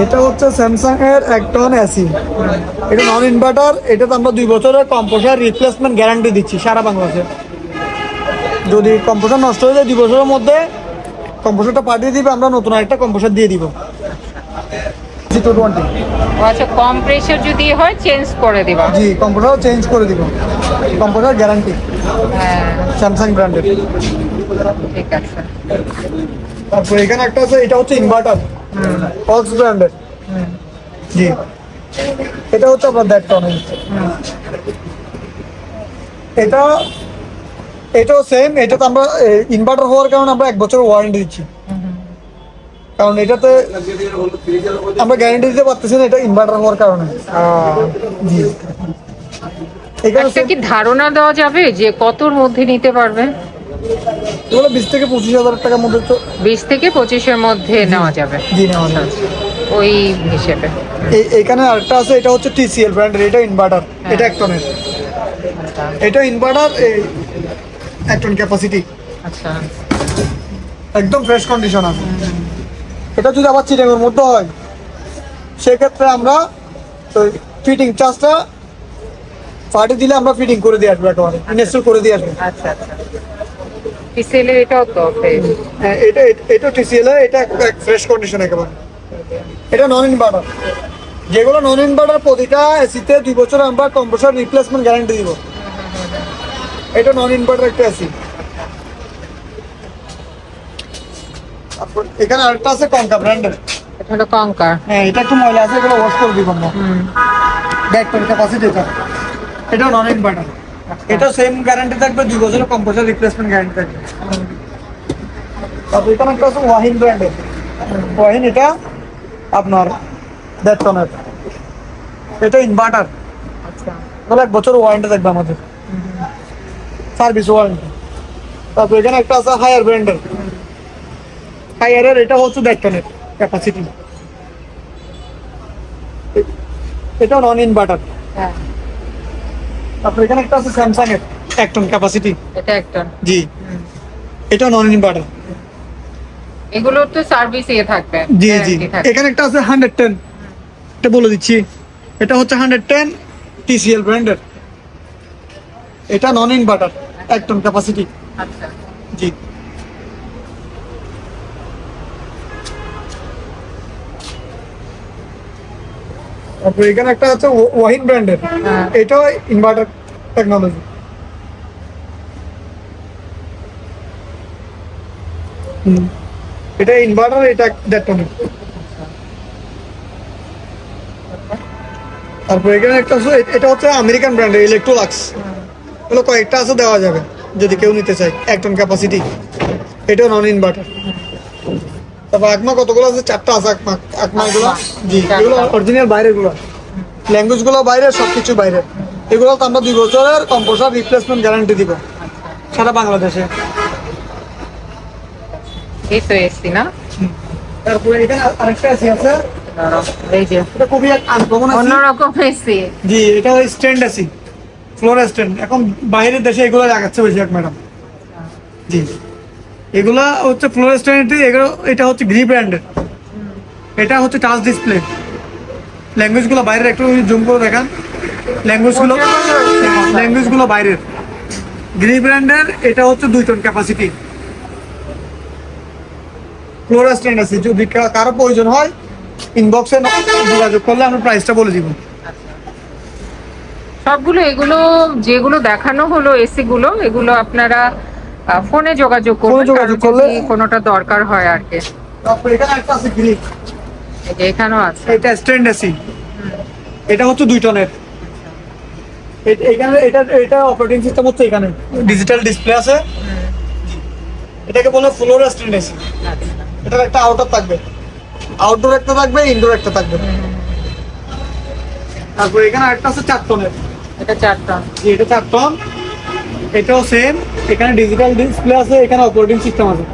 এটা হচ্ছে স্যামসাং এর একটন এসি এটা নন ইনভার্টার এটাতে আমরা দুই বছরের কম্পোসার রিপ্লেসমেন্ট গ্যারান্টি দিচ্ছি সারা বাংলাদেশে। যদি কম্পোসার নষ্ট হয়ে যায় দুই বছরের মধ্যে কম্পোসারটা পাঠিয়ে দিবে আমরা নতুন একটা কম্পোসার দিয়ে দিব। আচ্ছা কম যদি হয় চেঞ্জ করে দিবা। জি কম্পোসার চেঞ্জ করে দিব। কম্পোসার গ্যারান্টি হ্যাঁ। স্যামসাং ব্র্যান্ডের ঠিক আছে। তারপর এখানে একটা আছে এটা হচ্ছে ইনভার্টার অক্স ব্র্যান্ডের জি। এটা হচ্ছে আপনার দেড় টন এটা এটাও সেম এটাতে আমরা ইনভার্টার হওয়ার কারণে আমরা এক বছর ওয়ারেন্টি দিচ্ছি। কারণ এটাতে আমরা গ্যারান্টি দিতে পারতেছি না এটা ইনভার্টার হওয়ার কারণে। জি। এখানে একটা কি ধারণা দেওয়া যাবে যে কতর মধ্যে নিতে পারবে? এগুলো বিশ থেকে পঁচিশ হাজার টাকার মধ্যে তো বিশ থেকে পঁচিশের মধ্যে নেওয়া যাবে। জি নেওয়া যায় ওই হিসেবে। এই- এইখানে আরেকটা আছে এটা হচ্ছে টিসিএল ব্র্যান্ডের এটা ইনভার্টার এটা এক টনের। এটা ইনভার্টার এক টন ক্যাপাসিটি আচ্ছা। একদম ফ্রেশ কন্ডিশন আছে। এটা যদি আবার চিটাঙের মধ্যে হয় সেক্ষেত্রে আমরা ফিটিং চার্জটা পার্টি দিলে আমরা ফিটিং করে দিয়ে আসব একেবারে ইনস্টল করে দিয়ে আসব। আচ্ছা আচ্ছা। পিসেলের এটাও তো। হ্যাঁ, এটা এটা- এটা টিসিএল এটা ফ্রেশ কন্ডিশন একেবারে। এটা নন ইনভার্টার যেগুলো নন ইনভার্টার প্রতিটা এসিতে দুই বছর আমরা কম্প্রেসর রিপ্লেসমেন্ট গ্যারান্টি দিব। এটা নন ইনভার্টার একটা এসি এখানে আরেকটা আছে কঙ্কা ব্র্যান্ডের এটা হলো কঙ্কার হ্যাঁ এটা একটু ময়লা আছে এগুলো ওয়াশ করে দিব আমরা। ব্যাক করে ক্যাপাসিটি এটা। এটাও নন ইনভার্টার এটা সেম গ্যারান্টি থাকবে দুই বছরের কম্প্রেসর রিপ্লেসমেন্ট গ্যারান্টি থাকবে। তারপর এখানে একটা আছে ওয়াহিন ব্র্যান্ডের ওয়াহিন এটা আপনার দেড় টনের। এটা ইনভার্টার আচ্ছা। তাহলে এক বছর ওয়ারেন্টি থাকবে আমাদের। সার্ভিস ওয়ারেন্টি তারপর এখানে একটা আছে হায়ার ব্র্যান্ডের হায়ারের এটা হচ্ছে দেড় টনের ক্যাপাসিটি এটা নন ইনভার্টার হ্যাঁ। তারপর এখানে একটা আছে স্যামসাং এর এক টন ক্যাপাসিটি এটা একটা জি। এটা নন ইনভার্টার এগুলোর তো সার্ভিস এ থাকবে। জি জি। এখানে একটা আছে হান্ড্রেড টেন এটা বলে দিচ্ছি। এটা হচ্ছে হান্ড্রেড টেন টিসিএল ব্র্যান্ডের এটা নন ইনভার্টার এক টন ক্যাপাসিটি আচ্ছা। জি। তারপর এখানে একটা আছে ওয়া- ওয়াহিন ব্র্যান্ডের। হ্যাঁ। এটাও ইনভার্টার টেকনোলজি এটা ইনভার্টার এটা দেড় টনের তারপর এখানে একটা আছে এটা হচ্ছে আমেরিকান ব্র্যান্ডের ইলেকট্রোলাক্স এগুলো কয়েকটা আছে দেওয়া যাবে যদি কেউ নিতে চায় এক টন ক্যাপাসিটি এটাও নন ইনভার্টার তারপর আকমা কতগুলো আছে? চারটা আছে আকমা আকমা এগুলো? জি এগুলো অরিজিনাল বাইরেরগুলো ল্যাঙ্গুয়েজগুলো বাইরে সবকিছু বাইরে। এগুলো তো আমরা দুই বছরের কম্পোসার রিপ্লেসমেন্ট গ্যারান্টি দিব। সারা বাংলাদেশে। এই তো এসছি না? তারপরে এখানে আরেকটা এসি আছে। জি এটা স্ট্যান্ড এসি ফ্লোর স্ট্যান্ড এখন বাইরের দেশে এগুলো লাগাচ্ছে বেশিরভাগ ম্যাডাম। জি। এগুলা হচ্ছে ফ্লোর স্ট্যান্ড এগুলো, এটা হচ্ছে গ্রি ব্র্যান্ডের এটা হচ্ছে টাচ ডিসপ্লে ল্যাঙ্গুয়েজগুলো বাইরের, একটু জুম করে দেখান। ল্যাঙ্গুয়েজগুলো ল্যাঙ্গুয়েজগুলো বাইরের। গ্রি ব্র্যান্ডের এটা হচ্ছে দুই টন ক্যাপাসিটি ফ্লোর স্ট্যান্ড আছে, যদি কারও প্রয়োজন হয় ইনবক্সে যোগাযোগ করলে আমরা প্রাইসটা বলে দিব। সবগুলো এগুলো, যেগুলো দেখানো হলো এসি গুলো, এগুলো আপনারা ফোনে যোগাযোগ করবেন ফোনে যোগাযোগ করলে- কোনোটা দরকার হয় আর কি। তারপর এখানে একটা আছে এখানেও আছে। এটা স্ট্যান্ড এসি এটা হচ্ছে দুই টনের। এখানে এটা এটা অপারেটিং সিস্টেম হচ্ছে এখানে। ডিজিটাল ডিসপ্লে আছে। এটাকে বলে ফ্লোর স্ট্যান্ড এসি এটার একটা আউটার থাকবে। আউটডোর একটা থাকবে ইনডোর একটা থাকবে। তারপর এখানে একটা আছে চার টনের। এটা চারটা জি, এটা চার টন। এটাও সেম এখানে ডিজিটাল ডিসপ্লে আছে, এখানে অপারেটিং সিস্টেম আছে।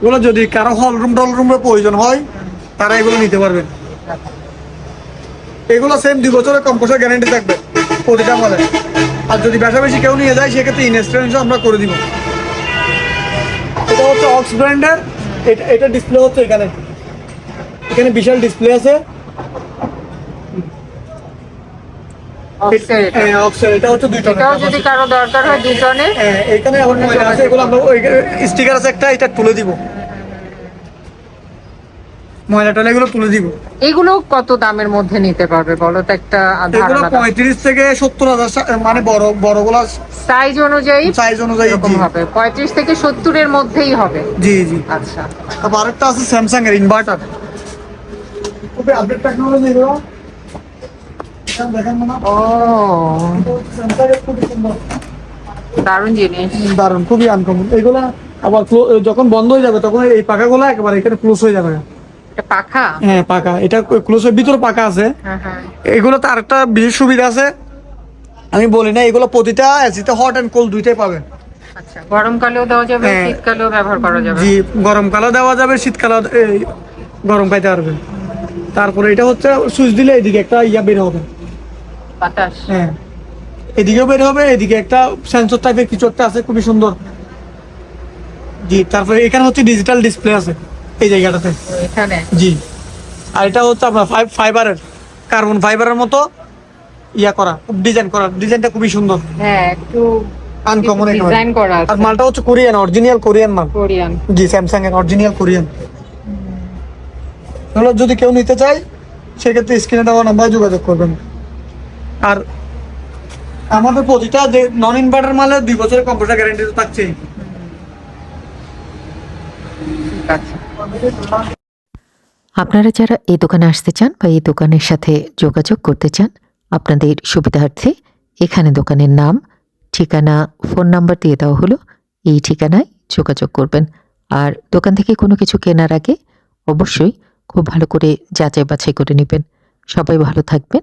এগুলো যদি কারও হল রুম টল রুমের প্রয়োজন হয়, তারা এগুলো নিতে পারবেন এগুলো সেম দুই বছরের কম্পোসার গ্যারান্টি থাকবে প্রতিটা মালে আর যদি বেশা বেশি কেউ নিয়ে যায়, সেক্ষেত্রে ইনস্টলেশন আমরা করে দিব। এটা হচ্ছে অক্স ব্র্যান্ডের এটা ডিসপ্লে হচ্ছে এখানে। এখানে বিশাল ডিসপ্লে আছে। এটা। হ্যাঁ, offset, এটা হচ্ছে দুই টনের এটাও যদি কারও দরকার হয় দুই টনের। হ্যাঁ, এখানে এখন ময়লা আছে। এগুলো আমরা স্টিকার আছে একটা এটা তুলে দিব। ময়লা এগুলো তুলে দিব। এগুলো কত দামের মধ্যে নিতে পারবে বলো তো? একটা এগুলো পঁয়ত্রিশ থেকে সত্তর হাজার মানে বড় বড়গুলো সাইজ অনুযায়ী সাইজ অনুযায়ী হবে। পঁয়ত্রিশ থেকে সত্তরের মধ্যেই হবে। জি জি। আচ্ছা। আরেকটা আছে স্যামসাং এর ইনভার্টার খুবই আপডেট টেকনোলজি এগুলো এটা দেখেন না ও স্যামসাং এর খুবই সুন্দর দারুণ জিনিস। দারুণ খুবই আনকমন এগুলা আবার যখন বন্ধ হয়ে যাবে তখন এই পাকাগুলো একেবারে এখানে ক্লোজ হয়ে যাবে। পাখা? হ্যাঁ পাকা এটা ক্লোজ হয়ে ভিতরে পাকা আছে। হ্যাঁ হ্যাঁ। এগুলো তো আরেকটা বিশেষ সুবিধা আছে। আমি বলি না এগুলো প্রতিটা এসিতে হট অ্যান্ড কোল্ড দুইটাই পাবেন আচ্ছা গরমকালেও দেওয়া যাবে হ্যাঁ। শীতকালেও ব্যবহার করা যাবে। জি গরমকালও দেওয়া যাবে শীতকালও গরম পাইতে পারবেন তারপরে এটা হচ্ছে সুইচ দিলে এদিকে একটা ইয়া বের হবে। বাতাস। হ্যাঁ। এদিকেও বের হবে এদিকে একটা সেন্সর টাইপের কিছু একটা আছে খুবই সুন্দর। জি তারপরে এখানে হচ্ছে ডিজিটাল ডিসপ্লে আছে এই জায়গাটাতে। এখানে? জি। আর এটা হচ্ছে আপনার ফাইবারের কার্বন ফাইবারের মতো ইয়া করা ডিজাইন করা ডিজাইনটা খুবই সুন্দর। হ্যাঁ একটু আনকমন ডিজাইন করা আর মালটা হচ্ছে কোরিয়ান অরিজিনাল কোরিয়ান মাল। কোরিয়ান জি স্যামসাং এর অরিজিনাল কোরিয়ান তাহলে যদি কেউ নিতে চায় সেক্ষেত্রে স্ক্রিনে দেওয়া নাম্বারে যোগাযোগ করবেন। আর আমাদের প্রতিটা যে নন ইনভার্টার মালে দুই বছরের কম্পিউটার গ্যারান্টি তো থাকছেই। আপনারা যারা এই দোকানে আসতে চান বা এই দোকানের সাথে যোগাযোগ করতে চান আপনাদের সুবিধার্থে এখানে দোকানের নাম ঠিকানা ফোন নাম্বার দিয়ে দেওয়া হলো। এই ঠিকানায় যোগাযোগ করবেন। আর দোকান থেকে কোনো কিছু কেনার আগে অবশ্যই খুব ভালো করে যাচাই বাছাই করে নেবেন। সবাই ভালো থাকবেন।